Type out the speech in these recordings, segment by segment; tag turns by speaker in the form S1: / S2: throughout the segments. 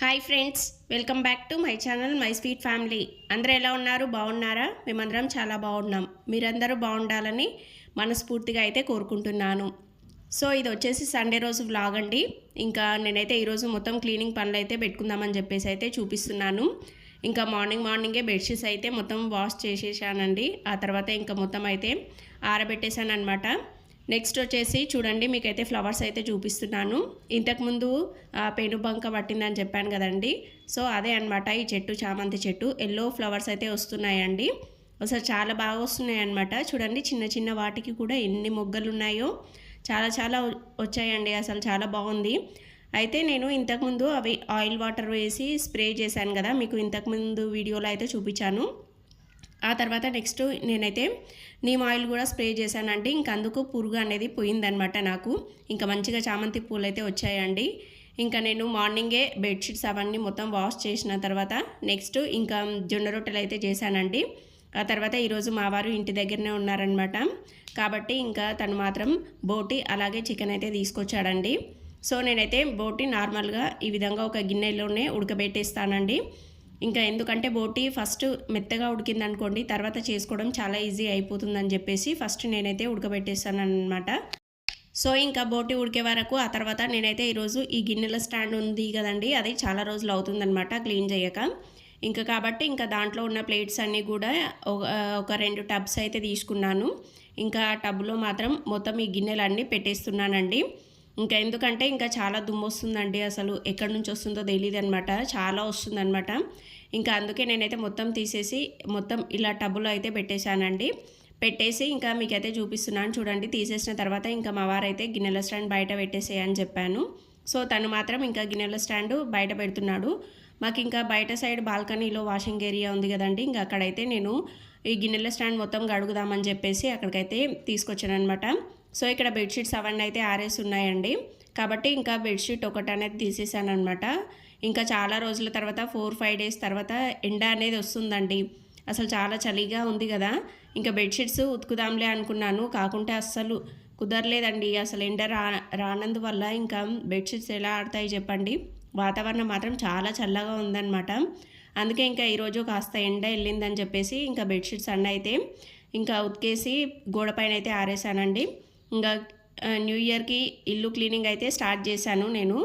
S1: Hi friends welcome back to my channel my sweet family అందరూ ఎలా ఉన్నారు? బాగున్నారా? మేమందరం చాలా బాగున్నాం. మీరందరూ బాగుండాలని మనస్ఫూర్తిగా అయితే కోరుకుంటున్నాను. సో ఇది వచ్చేసి సండే రోజు వ్లాగ్ అండి. ఇంకా నేనైతే ఈరోజు మొత్తం క్లీనింగ్ పనులు అయితే పెట్టుకుందామని చెప్పేసి అయితే చూపిస్తున్నాను. ఇంకా మార్నింగ్ మార్నింగే బెడ్షీట్స్ అయితే మొత్తం వాష్ చేసేసానండి. ఆ తర్వాత ఇంకా మొత్తం అయితే ఆరబెట్టేశాను అనమాట నెక్స్ట్ వచ్చేసి చూడండి మీకైతే ఫ్లవర్స్ అయితే చూపిస్తున్నాను. ఇంతకుముందు పెనుబంక పట్టిందని చెప్పాను కదండి. సో అదే అన్నమాట ఈ చెట్టు చామంతి చెట్టు ఎల్లో ఫ్లవర్స్ అయితే వస్తున్నాయండి. అసలు చాలా బాగా వస్తున్నాయి అన్నమాట. చూడండి చిన్న చిన్న వాటికి కూడా ఎన్ని మొగ్గలు ఉన్నాయో. చాలా చాలా వచ్చాయండి అసలు చాలా బాగుంది. అయితే నేను ఇంతకుముందు అవి ఆయిల్ వాటర్ వేసి స్ప్రే చేశాను కదా మీకు ఇంతకుముందు వీడియోలో అయితే చూపించాను. ఆ తర్వాత నెక్స్ట్ నేనైతే నీమ్ ఆయిల్ కూడా స్ప్రే చేశానండి. ఇంక అందుకు పురుగు అనేది పోయిందనమాట నాకు. ఇంకా మంచిగా చామంతి పూలు అయితే వచ్చాయండి. ఇంకా నేను మార్నింగే బెడ్షీట్స్ అవన్నీ మొత్తం వాష్ చేసిన తర్వాత నెక్స్ట్ ఇంకా జొన్న రొట్టెలు అయితే చేశానండి. ఆ తర్వాత ఈరోజు మా వారు ఇంటి దగ్గరనే ఉన్నారనమాట కాబట్టి ఇంకా తను మాత్రం బోటి అలాగే చికెన్ అయితే తీసుకొచ్చాడండి. సో నేనైతే బోటి నార్మల్గా ఈ విధంగా ఒక గిన్నెలోనే ఉడకబెట్టేస్తానండి. ఇంకా ఎందుకంటే బోటి ఫస్ట్ మెత్తగా ఉడికింది అనుకోండి తర్వాత చేసుకోవడం చాలా ఈజీ అయిపోతుందని చెప్పేసి ఫస్ట్ నేనైతే ఉడకబెట్టేస్తాను అనమాట సో ఇంకా బోటి ఉడికే వరకు ఆ తర్వాత నేనైతే ఈరోజు ఈ గిన్నెల స్టాండ్ ఉంది కదండి అది చాలా రోజులు అవుతుందనమాట క్లీన్ చేయక. ఇంకా కాబట్టి ఇంకా దాంట్లో ఉన్న ప్లేట్స్ అన్నీ కూడా ఒక- ఒక రెండు టబ్స్ అయితే తీసుకున్నాను. ఇంకా ఆ టబ్లో మాత్రం మొత్తం ఈ గిన్నెలన్నీ పెట్టేస్తున్నానండి. ఇంకా ఎందుకంటే ఇంకా చాలా దుమ్ము వస్తుందండి అసలు. ఎక్కడి నుంచి వస్తుందో తెలియదు అనమాట చాలా వస్తుందన్నమాట. ఇంకా అందుకే నేనైతే మొత్తం తీసేసి మొత్తం ఇలా టబ్బులో అయితే పెట్టేశానండి. పెట్టేసి ఇంకా మీకైతే చూపిస్తున్నాను. చూడండి తీసేసిన తర్వాత ఇంకా మా వారైతే గిన్నెల స్టాండ్ బయట పెట్టేసేయని చెప్పాను. సో తను మాత్రం ఇంకా గిన్నెల స్టాండ్ బయట పెడుతున్నాడు. మాకు ఇంకా బయట సైడ్ బాల్కనీలో వాషింగ్ ఏరియా ఉంది కదండి. ఇంకా అక్కడైతే నేను ఈ గిన్నెల స్టాండ్ మొత్తం గడుగుదామని చెప్పేసి అక్కడికైతే తీసుకొచ్చాను అనమాట సో ఇక్కడ బెడ్షీట్స్ అవన్నీ అయితే ఆరేసి ఉన్నాయండి. కాబట్టి ఇంకా బెడ్షీట్ ఒకటి అనేది తీసేసాను అనమాట ఇంకా చాలా రోజుల తర్వాత ఫోర్ ఫైవ్ డేస్ తర్వాత ఎండ అనేది వస్తుందండి. అసలు చాలా చలిగా ఉంది కదా. ఇంకా బెడ్షీట్స్ ఉతుకుదాంలే అనుకున్నాను. కాకుంటే అస్సలు కుదరలేదండి. అసలు ఎండ రా రానందువల్ల ఇంకా బెడ్షీట్స్ ఎలా ఆడతాయి చెప్పండి. వాతావరణం మాత్రం చాలా చల్లగా ఉందన్నమాట. అందుకే ఇంకా ఈరోజు కాస్త ఎండ వెళ్ళిందని చెప్పేసి ఇంకా బెడ్షీట్స్ అన్నీ అయితే ఇంకా ఉతికేసి గోడ పైన అయితే ఆరేసానండి. ఇంకా న్యూ ఇయర్కి ఇల్లు క్లీనింగ్ అయితే స్టార్ట్ చేశాను నేను.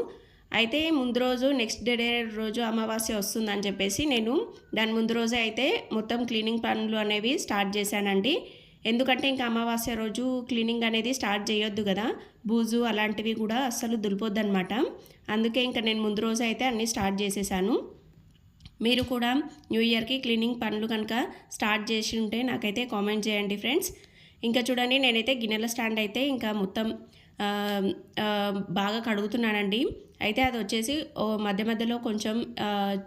S1: అయితే ముందు రోజు నెక్స్ట్ డే రోజు అమావాస్య వస్తుందని చెప్పేసి నేను దాని ముందు రోజే అయితే మొత్తం క్లీనింగ్ పనులు అనేవి స్టార్ట్ చేశానండి. ఎందుకంటే ఇంకా అమావాస్య రోజు క్లీనింగ్ అనేది స్టార్ట్ చేయొద్దు కదా. బూజు అలాంటివి కూడా అస్సలు దులిపోద్దనమాట అందుకే ఇంకా నేను ముందు రోజు అయితే అన్నీ స్టార్ట్ చేసేసాను. మీరు కూడా న్యూ ఇయర్కి క్లీనింగ్ పనులు కనుక స్టార్ట్ చేసి ఉంటే నాకైతే కామెంట్ చేయండి ఫ్రెండ్స్. ఇంకా చూడండి నేనైతే గిన్నెల స్టాండ్ అయితే ఇంకా మొత్తం బాగా కడుగుతున్నానండి. అయితే అది వచ్చేసి ఓ మధ్య మధ్యలో కొంచెం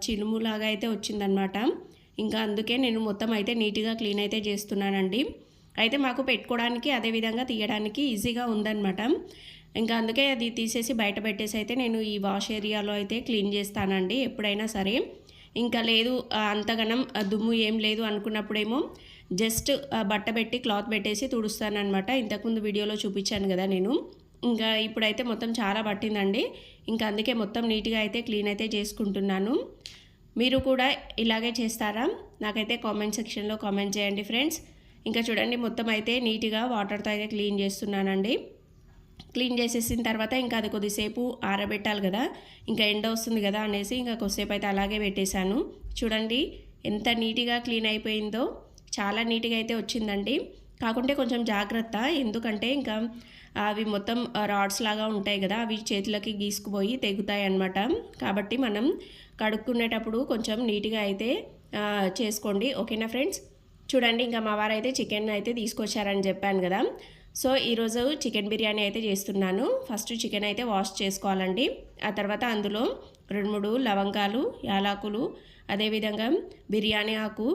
S1: చినుములాగా అయితే వచ్చిందనమాట ఇంకా అందుకే నేను మొత్తం అయితే నీట్గా క్లీన్ అయితే చేస్తున్నానండి. అయితే మాకు పెట్టుకోవడానికి అదేవిధంగా తీయడానికి ఈజీగా ఉందన్నమాట. ఇంకా అందుకే అది తీసేసి బయట పెట్టేసి అయితే నేను ఈ వాష్ ఏరియాలో అయితే క్లీన్ చేస్తానండి ఎప్పుడైనా సరే. ఇంకా లేదు అంతగనం దుమ్ము ఏం లేదు అనుకున్నప్పుడేమో జస్ట్ బట్ట పెట్టి క్లాత్ పెట్టేసి తుడుస్తానమాట ఇంతకుముందు వీడియోలో చూపించాను కదా నేను. ఇంకా ఇప్పుడైతే మొత్తం చాలా పట్టిందండి. ఇంకా అందుకే మొత్తం నీట్గా అయితే క్లీన్ అయితే చేసుకుంటున్నాను. మీరు కూడా ఇలాగే చేస్తారా? నాకైతే కామెంట్ సెక్షన్లో కామెంట్ చేయండి ఫ్రెండ్స్. ఇంకా చూడండి మొత్తం అయితే నీట్గా వాటర్తో అయితే క్లీన్ చేస్తున్నానండి. క్లీన్ చేసేసిన తర్వాత ఇంకా అది కొద్దిసేపు ఆరబెట్టాలి కదా. ఇంకా ఎండ వస్తుంది కదా అనేసి ఇంకా కొద్దిసేపు అయితే అలాగే పెట్టేశాను. చూడండి ఎంత నీట్గా క్లీన్ అయిపోయిందో. చాలా నీట్గా అయితే వచ్చిందండి. కాకుంటే కొంచెం జాగ్రత్త. ఎందుకంటే ఇంకా అవి మొత్తం రాడ్స్ లాగా ఉంటాయి కదా అవి చేతులకి గీసుకుపోయి తెగుతాయి అన్నమాట. కాబట్టి మనం కడుక్కునేటప్పుడు కొంచెం నీట్గా అయితే చేసుకోండి. ఓకేనా ఫ్రెండ్స్? చూడండి ఇంకా మా వారు అయితే చికెన్ అయితే తీసుకొచ్చారని చెప్పాను కదా. సో ఈరోజు చికెన్ బిర్యానీ అయితే చేస్తున్నాను. ఫస్ట్ చికెన్ అయితే వాష్ చేసుకోవాలండి. ఆ తర్వాత అందులో రెండు మూడు లవంగాలు యాలకులు అదేవిధంగా బిర్యానీ ఆకు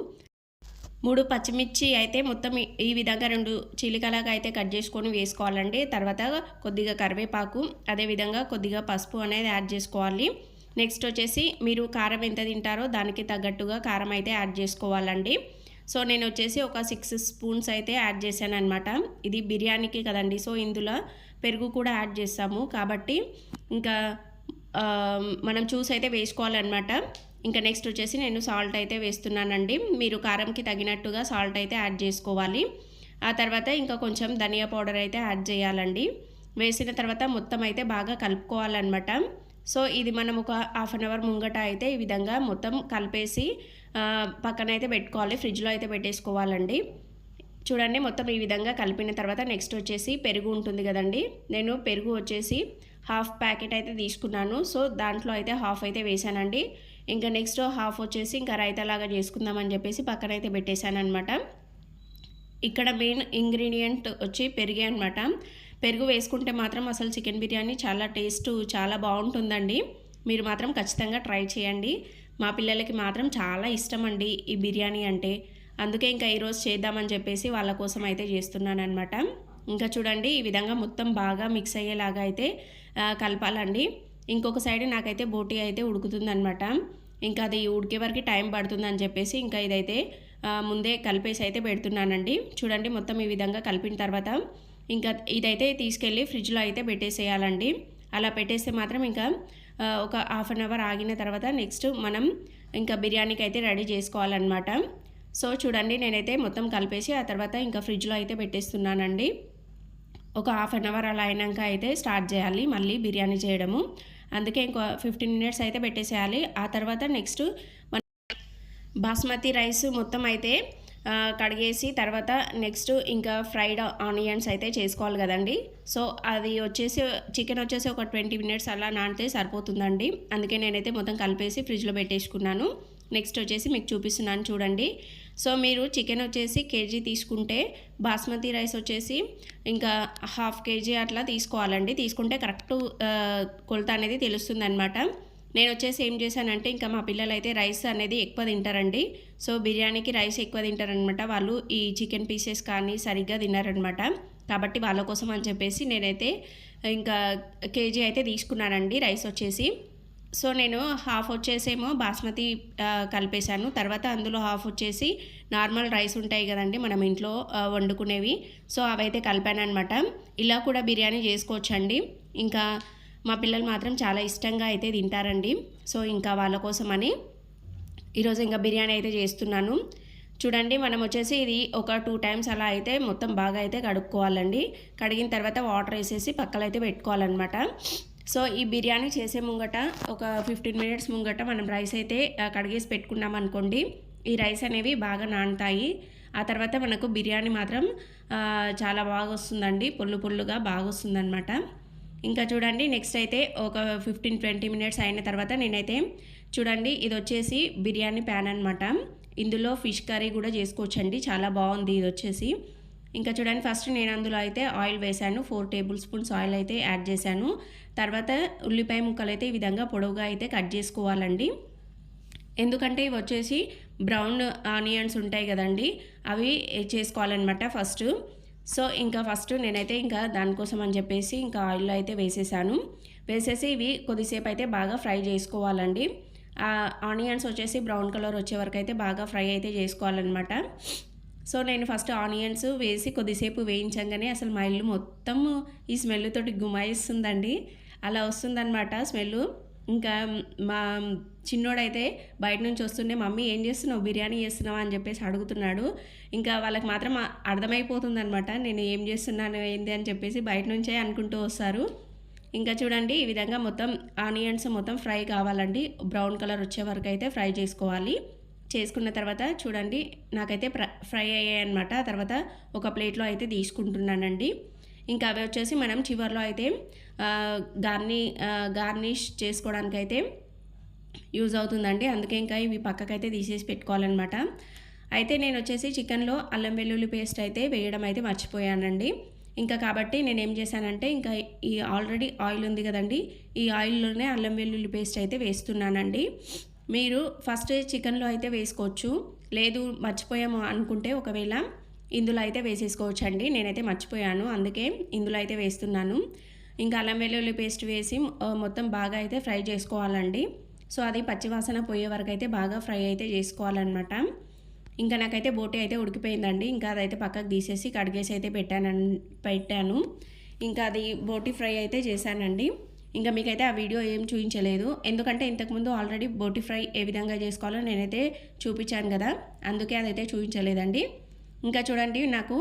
S1: మూడు పచ్చిమిర్చి అయితే మొత్తం ఈ- విధంగా రెండు చిలికలాగా అయితే కట్ చేసుకొని వేసుకోవాలండి. తర్వాత కొద్దిగా కరివేపాకు అదేవిధంగా కొద్దిగా పసుపు అనేది యాడ్ చేసుకోవాలి. నెక్స్ట్ వచ్చేసి మీరు కారం ఎంత తింటారో దానికి తగ్గట్టుగా కారం అయితే యాడ్ చేసుకోవాలండి. సో నేను వచ్చేసి ఒక సిక్స్ స్పూన్స్ అయితే యాడ్ చేశాను అనమాట ఇది బిర్యానీకి కదండి సో ఇందులో పెరుగు కూడా యాడ్ చేస్తాము. కాబట్టి ఇంకా మనం చూసి అయితే వేసుకోవాలన్నమాట. ఇంకా నెక్స్ట్ వచ్చేసి నేను సాల్ట్ అయితే వేస్తున్నానండి. మీరు కారంకి తగినట్టుగా సాల్ట్ అయితే యాడ్ చేసుకోవాలి. ఆ తర్వాత ఇంకా కొంచెం ధనియా పౌడర్ అయితే యాడ్ చేయాలండి. వేసిన తర్వాత మొత్తం అయితే బాగా కలుపుకోవాలన్నమాట. సో ఇది మనం ఒక హాఫ్ అన్ అవర్ ముంగట అయితే ఈ విధంగా మొత్తం కలిపేసి పక్కన అయితే పెట్టుకోవాలి. ఫ్రిడ్జ్లో అయితే పెట్టేసుకోవాలండి. చూడండి మొత్తం ఈ విధంగా కలిపిన తర్వాత నెక్స్ట్ వచ్చేసి పెరుగు ఉంటుంది కదండి. నేను పెరుగు వచ్చేసి హాఫ్ ప్యాకెట్ అయితే తీసుకున్నాను. సో దాంట్లో అయితే హాఫ్ అయితే వేసానండి. ఇంకా నెక్స్ట్ హాఫ్ వచ్చేసి ఇంకా రైతాలాగా చేసుకుందామని చెప్పేసి పక్కన అయితే అనమాట ఇక్కడ మెయిన్ ఇంగ్రీడియంట్ వచ్చి పెరిగే అనమాట పెరుగు వేసుకుంటే మాత్రం అసలు చికెన్ బిర్యానీ చాలా టేస్ట్ చాలా బాగుంటుందండి. మీరు మాత్రం ఖచ్చితంగా ట్రై చేయండి. మా పిల్లలకి మాత్రం చాలా ఇష్టం అండి ఈ బిర్యానీ అంటే. అందుకే ఇంకా ఈరోజు చేద్దామని చెప్పేసి వాళ్ళ కోసం అయితే చేస్తున్నాను ఇంకా చూడండి ఈ విధంగా మొత్తం బాగా మిక్స్ అయ్యేలాగా అయితే కలపాలండి. ఇంకొక సైడ్ నాకైతే బోటీ అయితే ఉడుకుతుందనమాట ఇంకా అది ఉడికే వరకు టైం పడుతుందని చెప్పేసి ఇంకా ఇదైతే ముందే కలిపేసి అయితే పెడుతున్నానండి. చూడండి మొత్తం ఈ విధంగా కలిపిన తర్వాత ఇంకా ఇదైతే తీసుకెళ్ళి ఫ్రిడ్జ్లో అయితే పెట్టేసేయాలండి. అలా పెట్టేస్తే మాత్రం ఇంకా ఒక హాఫ్ అన్ అవర్ ఆగిన తర్వాత నెక్స్ట్ మనం ఇంకా బిర్యానీకి అయితే రెడీ చేసుకోవాలన్నమాట. సో చూడండి నేనైతే మొత్తం కలిపేసి ఆ తర్వాత ఇంకా ఫ్రిడ్జ్లో అయితే పెట్టేస్తున్నానండి. ఒక హాఫ్ అన్ అవర్ అలా అయినాక అయితే స్టార్ట్ చేయాలి మళ్ళీ బిర్యానీ చేయడము. అందుకే ఇంకో ఫిఫ్టీన్ మినిట్స్ అయితే పెట్టేసేయాలి. ఆ తర్వాత నెక్స్ట్ మన బాస్మతి రైస్ మొత్తం అయితే కడిగేసి తర్వాత నెక్స్ట్ ఇంకా ఫ్రైడ్ ఆనియన్స్ అయితే చేసుకోవాలి కదండి. సో అది వచ్చేసి చికెన్ వచ్చేసి ఒక ట్వంటీ మినిట్స్ అలా నానితే సరిపోతుందండి. అందుకే నేనైతే మొత్తం కలిపేసి ఫ్రిడ్జ్లో పెట్టేసుకున్నాను. నెక్స్ట్ వచ్చేసి మీకు చూపిస్తున్నాను చూడండి. సో మీరు చికెన్ వచ్చేసి కేజీ తీసుకుంటే బాస్మతి రైస్ వచ్చేసి ఇంకా హాఫ్ కేజీ అట్లా తీసుకోవాలండి. తీసుకుంటే కరెక్ట్ కొలత అనేది తెలుస్తుంది అనమాట నేను వచ్చేసి ఏం చేశానంటే ఇంకా మా పిల్లలు అయితే రైస్ అనేది ఎక్కువ తింటారండి. సో బిర్యానీకి రైస్ ఎక్కువ తింటారనమాట వాళ్ళు ఈ చికెన్ పీసెస్ కానీ సరిగ్గా తిన్నారనమాట కాబట్టి వాళ్ళ కోసం అని చెప్పేసి నేనైతే ఇంకా కేజీ అయితే తీసుకున్నానండి రైస్ వచ్చేసి. సో నేను హాఫ్ వచ్చేసేమో బాస్మతి కలిపేశాను. తర్వాత అందులో హాఫ్ వచ్చేసి నార్మల్ రైస్ ఉంటాయి కదండి మనం ఇంట్లో వండుకునేవి. సో అవైతే కలిపాను అనమాట ఇలా కూడా బిర్యానీ చేసుకోవచ్చండి. ఇంకా మా పిల్లలు మాత్రం చాలా ఇష్టంగా అయితే తింటారండి. సో ఇంకా వాళ్ళ కోసమని ఈరోజు ఇంకా బిర్యానీ అయితే చేస్తున్నాను. చూడండి మనం వచ్చేసి ఇది ఒక టూ టైమ్స్ అలా అయితే మొత్తం బాగా అయితే కడుక్కోవాలండి. కడిగిన తర్వాత వాటర్ వేసేసి పక్కలైతే పెట్టుకోవాలన్నమాట. సో ఈ బిర్యానీ చేసే ముంగట ఒక ఫిఫ్టీన్ మినిట్స్ ముంగట మనం రైస్ అయితే కడిగేసి పెట్టుకున్నాం అనుకోండి. ఈ రైస్ అనేవి బాగా నానుతాయి. ఆ తర్వాత మనకు బిర్యానీ మాత్రం చాలా బాగా వస్తుందండి పొల్లు పొల్లుగా బాగా వస్తుందన్నమాట ఇంకా చూడండి నెక్స్ట్ అయితే ఒక ఫిఫ్టీన్ ట్వంటీ మినిట్స్ అయిన తర్వాత నేనైతే చూడండి ఇది వచ్చేసి బిర్యానీ ప్యాన్ అనమాట ఇందులో ఫిష్ కర్రీ కూడా చేసుకోవచ్చండి. చాలా బాగుంది ఇది వచ్చేసి ఇంకా చూడండి ఫస్ట్ నేను అందులో అయితే ఆయిల్ వేశాను. ఫోర్ టేబుల్ స్పూన్స్ ఆయిల్ అయితే యాడ్ చేశాను. తర్వాత ఉల్లిపాయ ముక్కలు అయితే ఈ విధంగా పొడవుగా అయితే కట్ చేసుకోవాలండి. ఎందుకంటే ఇవి వచ్చేసి బ్రౌన్ ఆనియన్స్ ఉంటాయి కదండి అవి చేసుకోవాలన్నమాట ఫస్ట్ సో ఇంకా ఫస్ట్ నేనైతే ఇంకా దానికోసం అని చెప్పేసి ఇంకా ఆయిల్లో అయితే వేసేసాను. వేసేసి ఇవి కొద్దిసేపు అయితే బాగా ఫ్రై చేసుకోవాలండి. ఆ ఆనియన్స్ వచ్చేసి బ్రౌన్ కలర్ వచ్చే వరకు అయితే బాగా ఫ్రై అయితే చేసుకోవాలన్నమాట. సో నేను ఫస్ట్ ఆనియన్స్ వేసి కొద్దిసేపు వేయించంగానే అసలు మా ఇల్లు మొత్తం ఈ స్మెల్ తోటి గుమాయిస్తుందండి. అలా వస్తుందన్నమాట స్మెల్. ఇంకా మా చిన్నోడైతే బయట నుంచి వస్తుండే మమ్మీ ఏం చేస్తున్నావు? బిర్యానీ చేస్తున్నావా? అని చెప్పేసి అడుగుతున్నాడు. ఇంకా వాళ్ళకి మాత్రం అర్థమైపోతుందనమాట నేను ఏం చేస్తున్నాను? ఏంది? అని చెప్పేసి బయట నుంచే అనుకుంటూ వస్తారు. ఇంకా చూడండి ఈ విధంగా మొత్తం ఆనియన్స్ మొత్తం ఫ్రై కావాలండి. బ్రౌన్ కలర్ వచ్చే వరకు అయితే ఫ్రై చేసుకోవాలి. చేసుకున్న తర్వాత చూడండి నాకైతే ప్ర- ఫ్రై అయ్యాయి అనమాట తర్వాత ఒక ప్లేట్లో అయితే తీసుకుంటున్నానండి. ఇంకా అవి వచ్చేసి మనం చివర్లో అయితే గార్ని గార్నిష్ చేసుకోవడానికి అయితే యూజ్ అవుతుందండి. అందుకే ఇంకా ఇవి పక్కకైతే తీసేసి పెట్టుకోవాలన్నమాట. అయితే నేను వచ్చేసి చికెన్లో అల్లం వెల్లుల్లి పేస్ట్ అయితే వేయడం అయితే మర్చిపోయానండి. ఇంకా కాబట్టి నేను ఏం చేశానంటే ఇంకా ఈ ఆల్రెడీ ఆయిల్ ఉంది కదండి ఈ ఆయిల్లోనే అల్లం వెల్లుల్లి పేస్ట్ అయితే వేస్తున్నానండి. మీరు ఫస్ట్ చికెన్లో అయితే వేసుకోవచ్చు. లేదు మర్చిపోయాము అనుకుంటే ఒకవేళ ఇందులో అయితే వేసేసుకోవచ్చు అండి నేనైతే మర్చిపోయాను అందుకే ఇందులో అయితే వేస్తున్నాను. ఇంకా అల్లం వెల్లుల్లి పేస్ట్ వేసి మొత్తం బాగా అయితే ఫ్రై చేసుకోవాలండి. సో అది పచ్చివాసన పోయే వరకు అయితే బాగా ఫ్రై అయితే చేసుకోవాలన్నమాట. ఇంకా నాకైతే బోటి అయితే ఉడికిపోయిందండి. ఇంకా అదైతే పక్కకు తీసేసి కడిగేసి అయితే పెట్టాను పెట్టాను. ఇంకా అది బోటి ఫ్రై అయితే చేశానండి. ఇంకా మీకైతే ఆ వీడియో ఏం చూపించలేదు. ఎందుకంటే ఇంతకుముందు ఆల్రెడీ బోటి ఫ్రై ఏ విధంగా చేసుకోవాలో నేనైతే చూపించాను కదా. అందుకే అదైతే చూపించలేదండి. ఇంకా చూడండి నాకు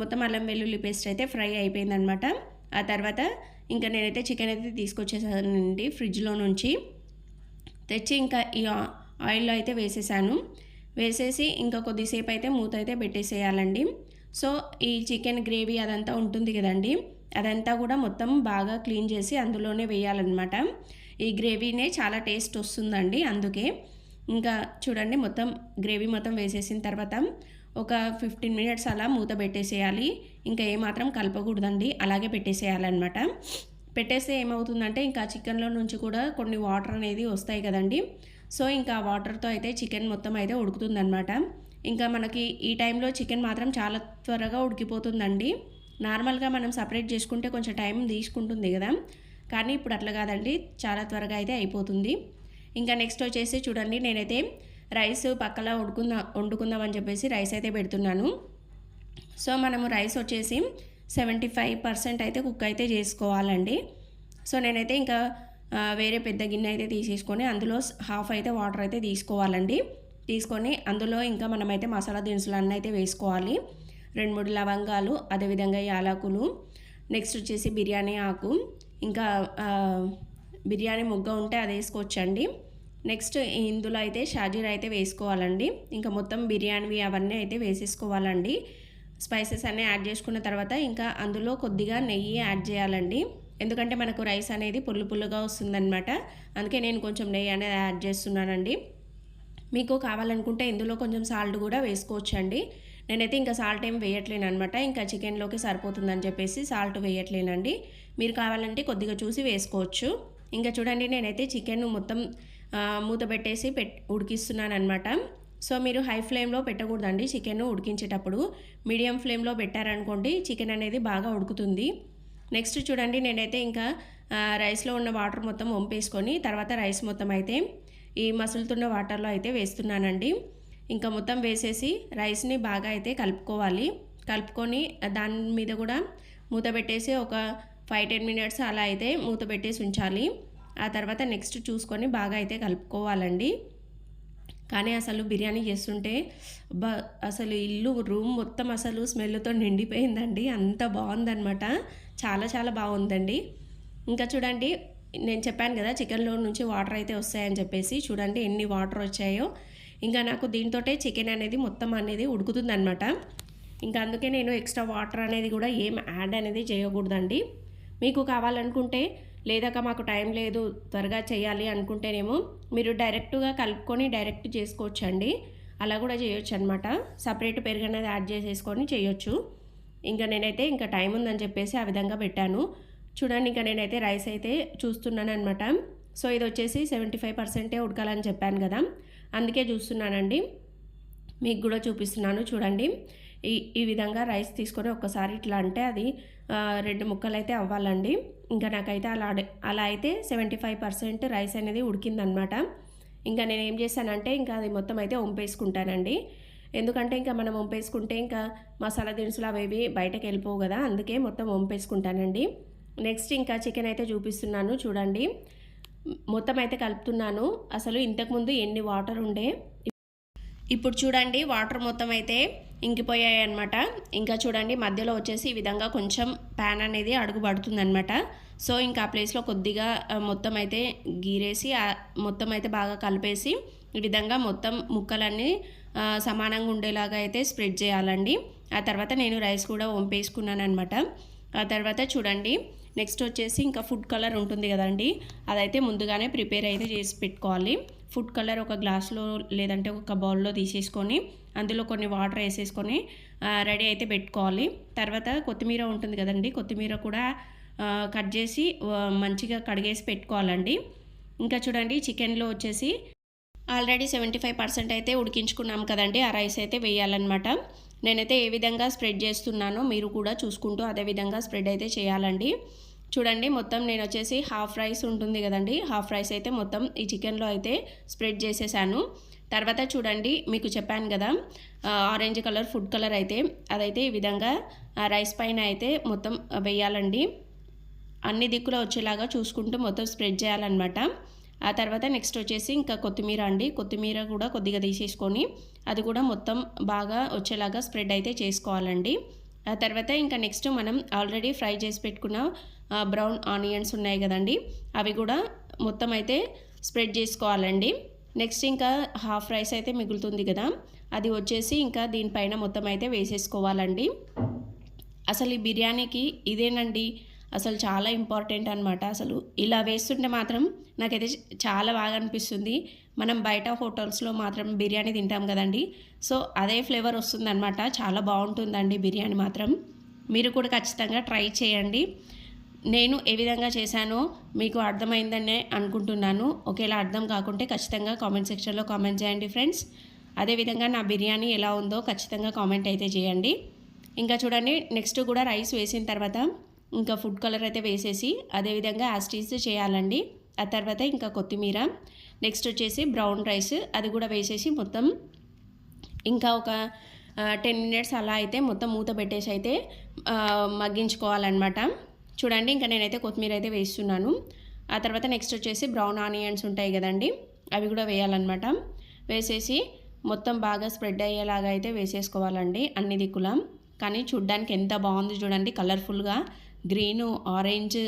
S1: మొత్తం అల్లం వెల్లుల్లి పేస్ట్ అయితే ఫ్రై అయిపోయిందనమాట ఆ తర్వాత ఇంకా నేనైతే చికెన్ అయితే తీసుకొచ్చేసానండి ఫ్రిడ్జ్లో నుంచి. తెచ్చి ఇంకా ఈ ఆయిల్లో అయితే వేసేసాను. వేసేసి ఇంకా కొద్దిసేపు అయితే మూత అయితే పెట్టేసేయాలండి. సో ఈ చికెన్ గ్రేవీ అదంతా ఉంటుంది కదండి. అదంతా కూడా మొత్తం బాగా క్లీన్ చేసి అందులోనే వేయాలన్నమాట. ఈ గ్రేవీనే చాలా టేస్ట్ వస్తుందండి అందుకే. ఇంకా చూడండి మొత్తం గ్రేవీ మొత్తం వేసేసిన తర్వాత ఒక ఫిఫ్టీన్ మినిట్స్ అలా మూత పెట్టేసేయాలి. ఇంకా ఏమాత్రం కలపకూడదండి అలాగే పెట్టేసేయాలన్నమాట. పెట్టేస్తే ఏమవుతుందంటే ఇంకా చికెన్లో నుంచి కూడా కొన్ని వాటర్ అనేది వస్తాయి కదండి. సో ఇంకా వాటర్తో అయితే చికెన్ మొత్తం అయితే ఉడుకుతుందన్నమాట. ఇంకా మనకి ఈ టైంలో చికెన్ మాత్రం చాలా త్వరగా ఉడికిపోతుందండి. నార్మల్గా మనం సపరేట్ చేసుకుంటే కొంచెం టైం తీసుకుంటుంది కదా. కానీ ఇప్పుడు అట్లా కాదండి చాలా త్వరగా అయితే అయిపోతుంది. ఇంకా నెక్స్ట్ వచ్చేసి చూడండి నేనైతే రైస్ పక్కన ఉడుకుందా వండుకుందామని చెప్పేసి రైస్ అయితే పెడుతున్నాను. సో మనము రైస్ వచ్చేసి సెవెంటీ ఫైవ్ పర్సెంట్ అయితే కుక్ అయితే చేసుకోవాలండి. సో నేనైతే ఇంకా వేరే పెద్ద గిన్నె అయితే తీసేసుకొని అందులో హాఫ్ అయితే వాటర్ అయితే తీసుకోవాలండి. తీసుకొని అందులో ఇంకా మనమైతే మసాలా దినుసులు అన్నీ అయితే వేసుకోవాలి. రెండు మూడు లవంగాలు అదేవిధంగా యాలకులు. నెక్స్ట్ వచ్చేసి బిర్యానీ ఆకు. ఇంకా బిర్యానీ ముగ్గ ఉంటే అది వేసుకోవచ్చండి. నెక్స్ట్ ఇందులో అయితే షాజీరా అయితే వేసుకోవాలండి. ఇంకా మొత్తం బిర్యానీ అవన్నీ అయితే వేసేసుకోవాలండి. స్పైసెస్ అన్నీ యాడ్ చేసుకున్న తర్వాత ఇంకా అందులో కొద్దిగా నెయ్యి యాడ్ చేయాలండి. ఎందుకంటే మనకు రైస్ అనేది పుల్లు పుల్లుగా వస్తుందన్నమాట. అందుకే నేను కొంచెం నెయ్యి అనేది యాడ్ చేస్తున్నానండి. మీకు కావాలనుకుంటే ఇందులో కొంచెం సాల్ట్ కూడా వేసుకోవచ్చండి. నేనైతే ఇంకా సాల్ట్ ఏం వేయట్లేను అనమాట ఇంకా చికెన్లోకి సరిపోతుందని చెప్పేసి సాల్ట్ వేయట్లేనండి. మీరు కావాలంటే కొద్దిగా చూసి వేసుకోవచ్చు. ఇంకా చూడండి నేనైతే చికెన్ మొత్తం మూత పెట్టేసి పెట్ ఉడికిస్తున్నాను అనమాట సో మీరు హై ఫ్లేమ్లో పెట్టకూడదండి చికెన్ ఉడికించేటప్పుడు. మీడియం ఫ్లేమ్లో పెట్టారనుకోండి చికెన్ అనేది బాగా ఉడుకుతుంది. నెక్స్ట్ చూడండి నేనైతే ఇంకా రైస్లో ఉన్న వాటర్ మొత్తం వంపేసుకొని తర్వాత రైస్ మొత్తం అయితే ఈ మసులుతున్న వాటర్లో అయితే వేస్తున్నానండి. ఇంకా మొత్తం వేసేసి రైస్ని బాగా అయితే కలుపుకోవాలి. కలుపుకొని దాని మీద కూడా మూత పెట్టేసి ఒక ఫైవ్ టెన్ మినిట్స్ అలా అయితే మూత పెట్టేసి ఉంచాలి. ఆ తర్వాత నెక్స్ట్ చూసుకొని బాగా అయితే కలుపుకోవాలండి. కానీ అసలు బిర్యానీ చేస్తుంటే బ అసలు ఇల్లు రూమ్ మొత్తం అసలు స్మెల్తో నిండిపోయిందండి. అంత బాగుందనమాట చాలా చాలా బాగుందండి. ఇంకా చూడండి నేను చెప్పాను కదా చికెన్లో నుంచి వాటర్ అయితే వస్తాయని చెప్పేసి చూడండి ఎన్ని వాటర్ వచ్చాయో. ఇంకా నాకు దీంతోటే చికెన్ అనేది మొత్తం అనేది ఉడుకుతుందనమాట ఇంకా అందుకే నేను ఎక్స్ట్రా వాటర్ అనేది కూడా ఏం యాడ్ అనేది చేయకూడదండి. మీకు కావాలనుకుంటే లేదాక మాకు టైం లేదు త్వరగా చేయాలి అనుకుంటేనేమో మీరు డైరెక్ట్గా కలుపుకొని డైరెక్ట్ చేసుకోవచ్చండి. అలా కూడా చేయొచ్చు అనమాట సపరేట్ పెరుగు అనేది యాడ్ చేసేసుకొని చేయొచ్చు. ఇంకా నేనైతే ఇంకా టైం ఉందని చెప్పేసి ఆ విధంగా పెట్టాను. చూడండి ఇంకా నేనైతే రైస్ అయితే చూస్తున్నాను అనమాట సో ఇది వచ్చేసి సెవెంటీ ఫైవ్ పర్సెంటే ఉడకాలని చెప్పాను కదా. అందుకే చూస్తున్నానండి. మీకు కూడా చూపిస్తున్నాను చూడండి. ఈ ఈ విధంగా రైస్ తీసుకొని ఒక్కసారి ఇట్లా అంటే అది రెండు ముక్కలు అయితే అవ్వాలండి. ఇంకా నాకైతే అలా అలా అయితే సెవెంటీ ఫైవ్ పర్సెంట్ రైస్ అనేది ఉడికిందనమాట. ఇంకా నేను ఏం చేశానంటే ఇంకా అది మొత్తం అయితే వంపేసుకుంటానండి. ఎందుకంటే ఇంకా మనం వంపేసుకుంటే ఇంకా మసాలా దినుసులు అవేవి బయటకు వెళ్ళిపోవు కదా అందుకే మొత్తం వంపేసుకుంటానండి. నెక్స్ట్ ఇంకా చికెన్ అయితే చూపిస్తున్నాను చూడండి. మొత్తం అయితే కలుపుతున్నాను. అసలు ఇంతకుముందు ఎన్ని వాటర్ ఉండే? ఇప్పుడు చూడండి వాటర్ మొత్తం అయితే ఇంకిపోయాయి అనమాట ఇంకా చూడండి మధ్యలో వచ్చేసి ఈ విధంగా కొంచెం ప్యాన్ అనేది అడుగు పడుతుందన్నమాట. సో ఇంకా ఆ ప్లేస్లో కొద్దిగా మొత్తం అయితే గీరేసి మొత్తం అయితే బాగా కలిపేసి ఈ విధంగా మొత్తం ముక్కలన్నీ సమానంగా ఉండేలాగా అయితే స్ప్రెడ్ చేయాలండి. ఆ తర్వాత నేను రైస్ కూడా వంపేసుకున్నాను అనమాట ఆ తర్వాత చూడండి నెక్స్ట్ వచ్చేసి ఇంకా ఫుడ్ కలర్ ఉంటుంది కదండి అదైతే ముందుగానే ప్రిపేర్ అయితే చేసి పెట్టుకోవాలి. ఫుడ్ కలర్ ఒక గ్లాస్లో లేదంటే ఒక బౌల్లో తీసేసుకొని అందులో కొన్ని వాటర్ వేసేసుకొని రెడీ అయితే పెట్టుకోవాలి. తర్వాత కొత్తిమీర ఉంటుంది కదండి కొత్తిమీర కూడా కట్ చేసి మంచిగా కడిగేసి పెట్టుకోవాలండి. ఇంకా చూడండి చికెన్లో వచ్చేసి ఆల్రెడీ సెవెంటీ ఫైవ్ పర్సెంట్ అయితే ఉడికించుకున్నాం కదండి ఆ రైస్ అయితే వేయాలన్నమాట. నేనైతే ఏ విధంగా స్ప్రెడ్ చేస్తున్నానో మీరు కూడా చూసుకుంటూ అదే విధంగా స్ప్రెడ్ అయితే చేయాలండి. చూడండి మొత్తం నేను వచ్చేసి హాఫ్ రైస్ ఉంటుంది కదండి. హాఫ్ రైస్ అయితే మొత్తం ఈ చికెన్లో అయితే స్ప్రెడ్ చేసేసాను. తర్వాత చూడండి మీకు చెప్పాను కదా ఆరెంజ్ కలర్ ఫుడ్ కలర్ అయితే. అదైతే ఈ విధంగా రైస్ పైన అయితే మొత్తం వేయాలండి. అన్ని దిక్కులో వచ్చేలాగా చూసుకుంటూ మొత్తం స్ప్రెడ్ చేయాలన్నమాట. ఆ తర్వాత నెక్స్ట్ వచ్చేసి ఇంకా కొత్తిమీర అండి. కొత్తిమీర కూడా కొద్దిగా తీసేసుకొని అది కూడా మొత్తం బాగా వచ్చేలాగా స్ప్రెడ్ అయితే చేసుకోవాలండి. ఆ తర్వాత ఇంకా నెక్స్ట్ మనం ఆల్రెడీ ఫ్రై చేసి పెట్టుకున్న బ్రౌన్ ఆనియన్స్ ఉన్నాయి కదండి. అవి కూడా మొత్తం అయితే స్ప్రెడ్ చేసుకోవాలండి. నెక్స్ట్ ఇంకా హాఫ్ రైస్ అయితే మిగులుతుంది కదా. అది వచ్చేసి ఇంకా దీనిపైన మొత్తం అయితే వేసేసుకోవాలండి. అసలు ఈ బిర్యానీకి ఇదేనండి. అసలు చాలా ఇంపార్టెంట్ అనమాట అసలు ఇలా వేస్తుంటే మాత్రం నాకైతే చాలా బాగా అనిపిస్తుంది. మనం బయట హోటల్స్లో మాత్రం బిర్యానీ తింటాం కదండి. సో అదే ఫ్లేవర్ వస్తుందన్నమాట. చాలా బాగుంటుందండి బిర్యానీ మాత్రం. మీరు కూడా ఖచ్చితంగా ట్రై చేయండి. నేను ఏ విధంగా చేశానో మీకు అర్థమైందనే అనుకుంటున్నాను. ఒకేలా అర్థం కాకుంటే ఖచ్చితంగా కామెంట్ సెక్షన్లో కామెంట్ చేయండి ఫ్రెండ్స్. అదేవిధంగా నా బిర్యానీ ఎలా ఉందో ఖచ్చితంగా కామెంట్ అయితే చేయండి. ఇంకా చూడండి నెక్స్ట్ కూడా రైస్ వేసిన తర్వాత ఇంకా ఫుడ్ కలర్ అయితే వేసేసి అదేవిధంగా యాస్టీస్ చేయాలండి. ఆ తర్వాత ఇంకా కొత్తిమీర నెక్స్ట్ వచ్చేసి బ్రౌన్ రైస్ అది కూడా వేసేసి మొత్తం ఇంకా ఒక టెన్ మినిట్స్ అలా అయితే మొత్తం మూత పెట్టేసి అయితే మగ్గించుకోవాలన్నమాట. చూడండి ఇంకా నేనైతే కొత్తిమీర అయితే వేస్తున్నాను. ఆ తర్వాత నెక్స్ట్ వచ్చేసి బ్రౌన్ ఆనియన్స్ ఉంటాయి కదండి అవి కూడా వేయాలన్నమాట. వేసేసి మొత్తం బాగా స్ప్రెడ్ అయ్యేలాగా అయితే వేసేసుకోవాలండి అన్ని దిక్కుల. కానీ చూడ్డానికి ఎంత బాగుంది చూడండి కలర్ఫుల్గా గ్రీను ఆరెంజ్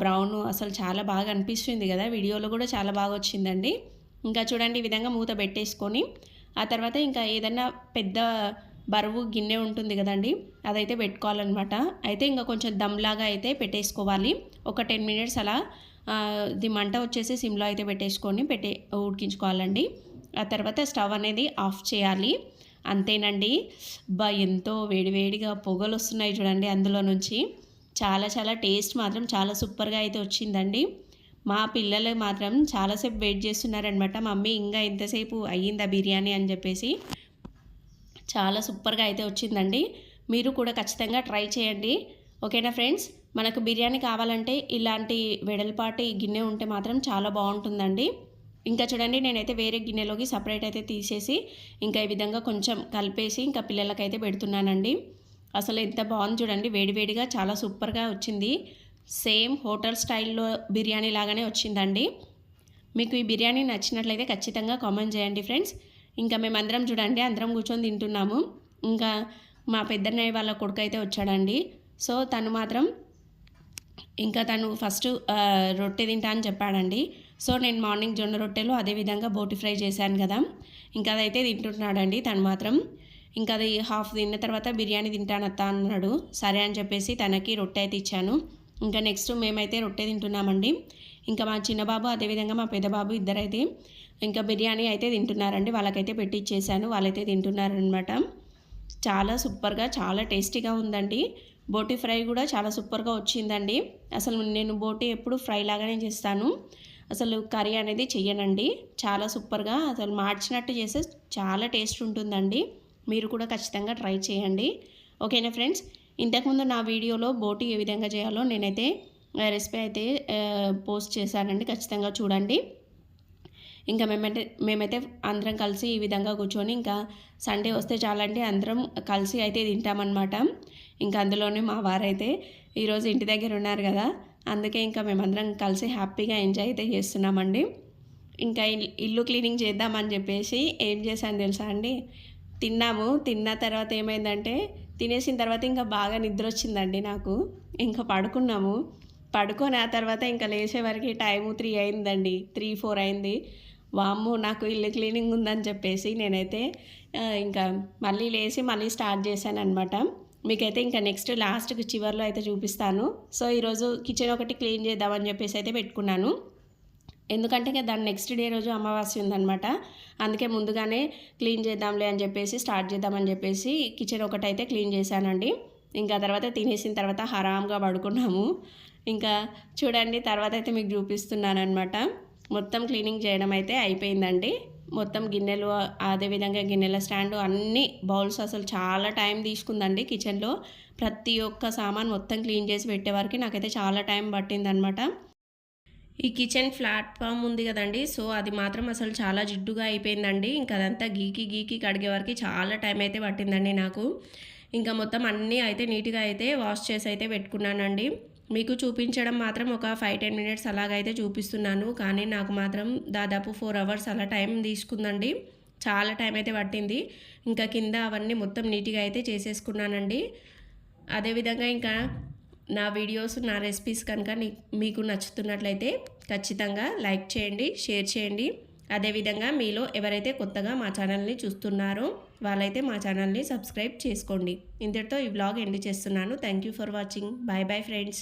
S1: బ్రౌన్ అసలు చాలా బాగా అనిపిస్తుంది కదా. వీడియోలో కూడా చాలా బాగా వచ్చిందండి. ఇంకా చూడండి ఈ విధంగా మూత పెట్టేసుకొని ఆ తర్వాత ఇంకా ఏదన్నా పెద్ద బరువు గిన్నె ఉంటుంది కదండి అదైతే పెట్టుకోవాలన్నమాట. అయితే ఇంకా కొంచెం దమ్లాగా అయితే పెట్టేసుకోవాలి. ఒక టెన్ మినిట్స్ అలా ఆ, ఇది మంట వచ్చేసి సిమ్లో అయితే పెట్టేసుకొని పెట్టే ఉడికించుకోవాలండి. ఆ తర్వాత స్టవ్ అనేది ఆఫ్ చేయాలి. అంతేనండి. బా ఎంతో వేడివేడిగా పొగలు వస్తున్నాయి చూడండి అందులో నుంచి. చాలా చాలా టేస్ట్ మాత్రం చాలా సూపర్గా అయితే వచ్చిందండి. మా పిల్లలు మాత్రం చాలాసేపు వెయిట్ చేస్తున్నారనమాట మమ్మీ ఇంకా ఎంతసేపు అయ్యిందా బిర్యానీ? అని చెప్పేసి. చాలా సూపర్గా అయితే వచ్చిందండి. మీరు కూడా ఖచ్చితంగా ట్రై చేయండి. ఓకేనా ఫ్రెండ్స్? మనకు బిర్యానీ కావాలంటే ఇలాంటి వెడల్పాటి గిన్నె ఉంటే మాత్రం చాలా బాగుంటుందండి. ఇంకా చూడండి నేనైతే వేరే గిన్నెలోకి సపరేట్ అయితే తీసేసి ఇంకా ఈ విధంగా కొంచెం కలిపేసి ఇంకా పిల్లలకైతే పెడుతున్నానండి. అసలు ఎంత బాగుంది చూడండి వేడివేడిగా చాలా సూపర్గా వచ్చింది. సేమ్ హోటల్ స్టైల్లో బిర్యానీ లాగానే వచ్చిందండి. మీకు ఈ బిర్యానీ నచ్చినట్లయితే ఖచ్చితంగా కామెంట్ చేయండి ఫ్రెండ్స్. ఇంకా మేమందరం చూడండి అందరం కూర్చొని తింటున్నాము. ఇంకా మా పెద్దన్నయ్య వాళ్ళ కొడుకు అయితే వచ్చాడండి. సో తను మాత్రం ఇంకా తను ఫస్ట్ రొట్టె తింటా అని చెప్పాడండి. సో నేను మార్నింగ్ జొన్న రొట్టెలు అదేవిధంగా బోటి ఫ్రై చేశాను కదా. ఇంకా అదైతే తింటున్నాడండి తను మాత్రం. ఇంకా అది హాఫ్ తిన్న తర్వాత బిర్యానీ తింటానత్తా అన్నాడు. సరే అని చెప్పేసి తనకి రొట్టె అయితే ఇచ్చాను. ఇంకా నెక్స్ట్ మేమైతే రొట్టె తింటున్నామండి. ఇంకా మా చిన్న బాబు అదేవిధంగా మా పెద్దబాబు ఇద్దరైతే ఇంకా బిర్యానీ అయితే తింటున్నారండి. వాళ్ళకైతే పెట్టి ఇచ్చేసాను వాళ్ళైతే తింటున్నారనమాట చాలా సూపర్గా చాలా టేస్టీగా ఉందండి. బోటి ఫ్రై కూడా చాలా సూపర్గా వచ్చిందండి. అసలు నేను బోటి ఎప్పుడు ఫ్రై లాగానే చేస్తాను. అసలు కర్రీ అనేది చెయ్యనండి. చాలా సూపర్గా అసలు మార్చినట్టు చేస్తే చాలా టేస్ట్ ఉంటుందండి. మీరు కూడా ఖచ్చితంగా ట్రై చేయండి. ఓకేనా ఫ్రెండ్స్? ఇంతకుముందు నా వీడియోలో బోటి ఏ విధంగా చేయాలో నేనైతే రెసిపీ అయితే పోస్ట్ చేశానండి. ఖచ్చితంగా చూడండి. ఇంకా మేమైతే మేమైతే అందరం కలిసి ఈ విధంగా కూర్చొని ఇంకా సండే వస్తే చాలంటే అందరం కలిసి అయితే తింటామన్నమాట. ఇంకా అందులోనే మా వారైతే ఈరోజు ఇంటి దగ్గర ఉన్నారు కదా అందుకే ఇంకా మేమందరం కలిసి హ్యాపీగా ఎంజాయ్ అయితే చేస్తున్నామండి. ఇంకా ఇల్లు క్లీనింగ్ చేద్దామని చెప్పేసి ఏం చేశాను తెలుసా అండి? తిన్నాము తిన్న తర్వాత ఏమైందంటే తినేసిన తర్వాత ఇంకా బాగా నిద్ర వచ్చిందండి నాకు. ఇంకా పడుకున్నాము. పడుకొని ఆ తర్వాత ఇంకా లేచే వరకు టైము త్రీ అయిందండి త్రీ ఫోర్ అయింది. వామ్మో నాకు ఇల్లు క్లీనింగ్ ఉందని చెప్పేసి నేనైతే ఇంకా మళ్ళీ లేచి మళ్ళీ స్టార్ట్ చేశాను అనమాట మీకైతే ఇంకా నెక్స్ట్ లాస్ట్కి చివర్లో అయితే చూపిస్తాను. సో ఈరోజు కిచెన్ ఒకటి క్లీన్ చేద్దామని చెప్పేసి అయితే పెట్టుకున్నాను. ఎందుకంటే ఇంకా దాని నెక్స్ట్ డే రోజు అమావాస్య ఉందనమాట అందుకే ముందుగానే క్లీన్ చేద్దాంలే అని చెప్పేసి స్టార్ట్ చేద్దామని చెప్పేసి కిచెన్ ఒకటైతే క్లీన్ చేశానండి. ఇంకా తర్వాత తినేసిన తర్వాత హరామ్గా పడుకున్నాము. ఇంకా చూడండి తర్వాత అయితే మీకు చూపిస్తున్నాను అనమాట మొత్తం క్లీనింగ్ చేయడం అయితే అయిపోయిందండి. మొత్తం గిన్నెలు అదేవిధంగా గిన్నెల స్టాండ్ అన్ని బౌల్స్ అసలు చాలా టైం తీసుకుందండి కిచెన్లో. ప్రతి ఒక్క సామాన్ మొత్తం క్లీన్ చేసి పెట్టే వరకు నాకైతే చాలా టైం పట్టిందనమాట ఈ కిచెన్ ప్లాట్ఫామ్ ఉంది కదండి సో అది మాత్రం అసలు చాలా జిడ్డుగా అయిపోయిందండి. ఇంకా అదంతా గీకి గీకి కడిగే వరకు చాలా టైం అయితే పట్టిందండి నాకు. ఇంకా మొత్తం అన్నీ అయితే నీట్గా అయితే వాష్ చేసి అయితే పెట్టుకున్నానండి. మీకు చూపించడం మాత్రం ఒక ఫైవ్ టెన్ మినిట్స్ అలాగైతే చూపిస్తున్నాను. కానీ నాకు మాత్రం దాదాపు ఫోర్ అవర్స్ అలా టైం తీసుకుందండి. చాలా టైం అయితే పట్టింది. ఇంకా కింద అవన్నీ మొత్తం నీట్గా అయితే చేసేసుకున్నానండి. అదేవిధంగా ఇంకా నా వీడియోస్ నా రెసిపీస్ కనుక నీ- మీకు నచ్చుతున్నట్లయితే ఖచ్చితంగా లైక్ చేయండి షేర్ చేయండి. అదేవిధంగా మీలో ఎవరైతే కొత్తగా మా ఛానల్ని చూస్తున్నారో వాళ్ళైతే మా ఛానల్ని సబ్స్క్రైబ్ చేసుకోండి. ఇంతటితో ఈ వ్లాగ్ ఎండ్ చేస్తున్నాను. Thank you for watching bye bye friends